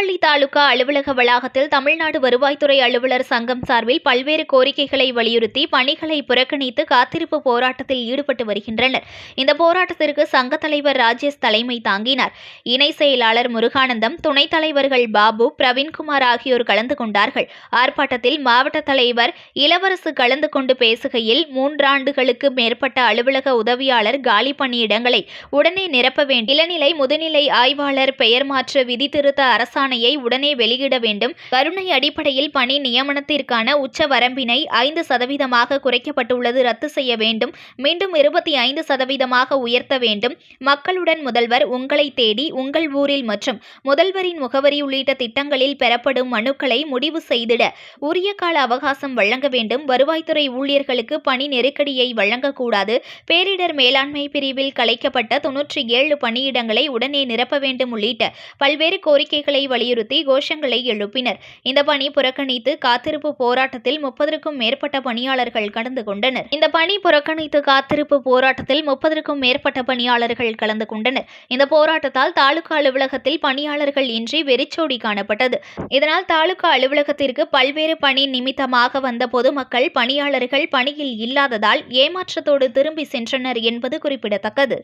தாலுகா அலுவலக வளாகத்தில் தமிழ்நாடு வருவாய்த்துறை அலுவலர் சங்கம் சார்பில் பல்வேறு கோரிக்கைகளை வலியுறுத்தி பணிகளை புறக்கணித்து காத்திருப்பு போராட்டத்தில் ஈடுபட்டு வருகின்றனர். இந்த போராட்டத்திற்கு சங்க தலைவர் ராஜேஷ் தலைமை தாங்கினார். இணை செயலாளர் முருகானந்தம் துணைத் தலைவர்கள் பாபு பிரவீன்குமார் ஆகியோர் கலந்து கொண்டார்கள். ஆர்ப்பாட்டத்தில் மாவட்ட தலைவர் இளவரசு கலந்து கொண்டு பேசுகையில் மூன்றாண்டுகளுக்கு மேற்பட்ட அலுவலக உதவியாளர் காலி பணியிடங்களை உடனே நிரப்ப வேண்டும் இளநிலை முதுநிலை ஆய்வாளர் பெயர் மாற்ற விதி திருத்த அரசாணையை உடனே வெளியிட வேண்டும். கருணை அடிப்படையில் பணி நியமனத்திற்கான உச்ச வரம்பினை ஐந்து சதவீதமாக குறைக்கப்பட்டுள்ளது ரத்து செய்ய வேண்டும். மீண்டும் இருபத்தி ஐந்து சதவீதமாக உயர்த்த வேண்டும். மக்களுடன் முதல்வர் உங்களை தேடி உங்கள் ஊரில் மற்றும் முதல்வரின் முகவரி உள்ளிட்ட திட்டங்களில் பெறப்படும் மனுக்களை முடிவு செய்திட உரிய கால அவகாசம் வழங்க வேண்டும். வருவாய்த்துறை ஊழியர்களுக்கு பணி நெருக்கடியை வழங்கக்கூடாது. பேரிடர் மேலாண்மை பிரிவில் கலைக்கப்பட்ட தொன்னூற்றி ஏழு பணியிடங்களை உடனே நிரப்ப வேண்டும் உள்ளிட்ட பல்வேறு கோரிக்கைகளை வலியுறுத்தி கோஷங்களை எழுப்பினர். இந்த பணி புறக்கணித்து காத்திருப்பு போராட்டத்தில் முப்பதற்கும் மேற்பட்ட பணியாளர்கள் கலந்து கொண்டனர். இந்த பணி புறக்கணித்து காத்திருப்பு போராட்டத்தில் முப்பதற்கும் மேற்பட்ட பணியாளர்கள் கலந்து கொண்டனர். இந்த போராட்டத்தால் தாலுகா அலுவலகத்தில் பணியாளர்கள் இன்றி வெறிச்சோடி காணப்பட்டது. இதனால் தாலுகா அலுவலகத்திற்கு பல்வேறு பணி நிமித்தமாக வந்த பொதுமக்கள் பணியாளர்கள் பணியில் இல்லாததால் ஏமாற்றத்தோடு திரும்பி சென்றனர் என்பது குறிப்பிடத்தக்கது.